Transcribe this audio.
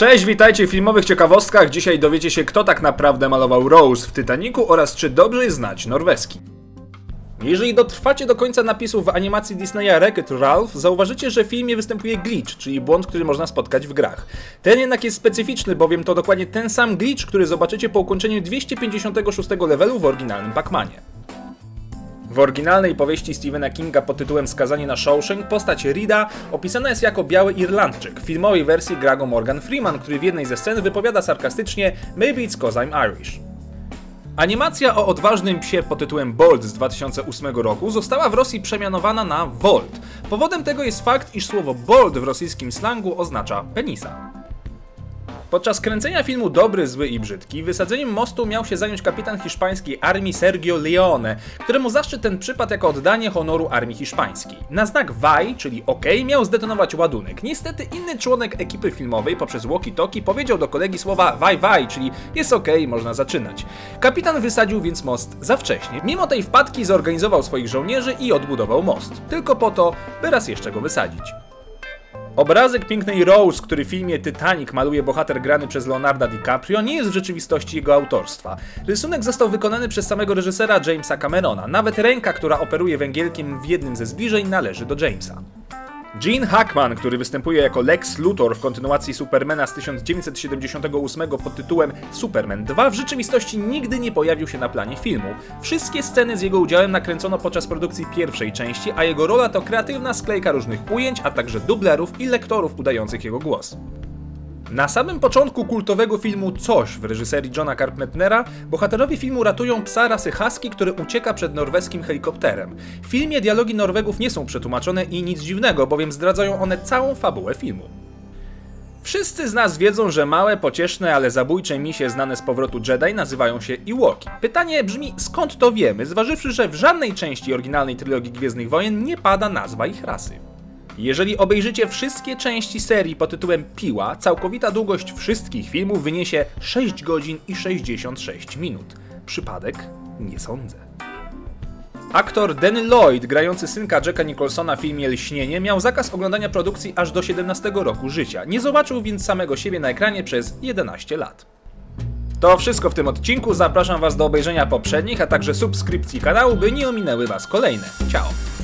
Cześć, witajcie w filmowych ciekawostkach. Dzisiaj dowiecie się, kto tak naprawdę malował Rose w Titanicu oraz czy dobrze znać norweski. Jeżeli dotrwacie do końca napisów w animacji Disneya Wreck-It Ralph, zauważycie, że w filmie występuje glitch, czyli błąd, który można spotkać w grach. Ten jednak jest specyficzny, bowiem to dokładnie ten sam glitch, który zobaczycie po ukończeniu 256 levelu w oryginalnym Pac-Manie. W oryginalnej powieści Stephena Kinga pod tytułem Skazanie na Shawshank postać Rida opisana jest jako biały Irlandczyk. W filmowej wersji gra go Morgan Freeman, który w jednej ze scen wypowiada sarkastycznie Maybe it's cause I'm Irish. Animacja o odważnym psie pod tytułem Bolt z 2008 roku została w Rosji przemianowana na Volt. Powodem tego jest fakt, iż słowo Bolt w rosyjskim slangu oznacza penisa. Podczas kręcenia filmu Dobry, Zły i Brzydki wysadzeniem mostu miał się zająć kapitan hiszpańskiej armii Sergio Leone, któremu zaszczyt ten przypadł jako oddanie honoru armii hiszpańskiej. Na znak VAI, czyli OK, miał zdetonować ładunek. Niestety inny członek ekipy filmowej poprzez walkie-talkie powiedział do kolegi słowa VAI VAI, czyli jest OK, można zaczynać. Kapitan wysadził więc most za wcześnie. Mimo tej wpadki zorganizował swoich żołnierzy i odbudował most. Tylko po to, by raz jeszcze go wysadzić. Obrazek pięknej Rose, który w filmie Titanic maluje bohater grany przez Leonardo DiCaprio, nie jest w rzeczywistości jego autorstwa. Rysunek został wykonany przez samego reżysera Jamesa Camerona. Nawet ręka, która operuje węgielkiem w jednym ze zbliżeń, należy do Jamesa. Gene Hackman, który występuje jako Lex Luthor w kontynuacji Supermana z 1978 pod tytułem Superman 2, w rzeczywistości nigdy nie pojawił się na planie filmu. Wszystkie sceny z jego udziałem nakręcono podczas produkcji pierwszej części, a jego rola to kreatywna sklejka różnych ujęć, a także dublerów i lektorów udających jego głos. Na samym początku kultowego filmu Coś w reżyserii Johna Carpentera bohaterowie filmu ratują psa rasy husky, który ucieka przed norweskim helikopterem. W filmie dialogi Norwegów nie są przetłumaczone i nic dziwnego, bowiem zdradzają one całą fabułę filmu. Wszyscy z nas wiedzą, że małe, pocieszne, ale zabójcze misie znane z powrotu Jedi nazywają się Ewoki. Pytanie brzmi, skąd to wiemy, zważywszy, że w żadnej części oryginalnej trylogii Gwiezdnych Wojen nie pada nazwa ich rasy. Jeżeli obejrzycie wszystkie części serii pod tytułem Piła, całkowita długość wszystkich filmów wyniesie 6 godzin i 66 minut. Przypadek? Nie sądzę. Aktor Danny Lloyd, grający synka Jacka Nicholsona w filmie Lśnienie, miał zakaz oglądania produkcji aż do 17 roku życia. Nie zobaczył więc samego siebie na ekranie przez 11 lat. To wszystko w tym odcinku. Zapraszam Was do obejrzenia poprzednich, a także subskrypcji kanału, by nie ominęły Was kolejne. Ciao!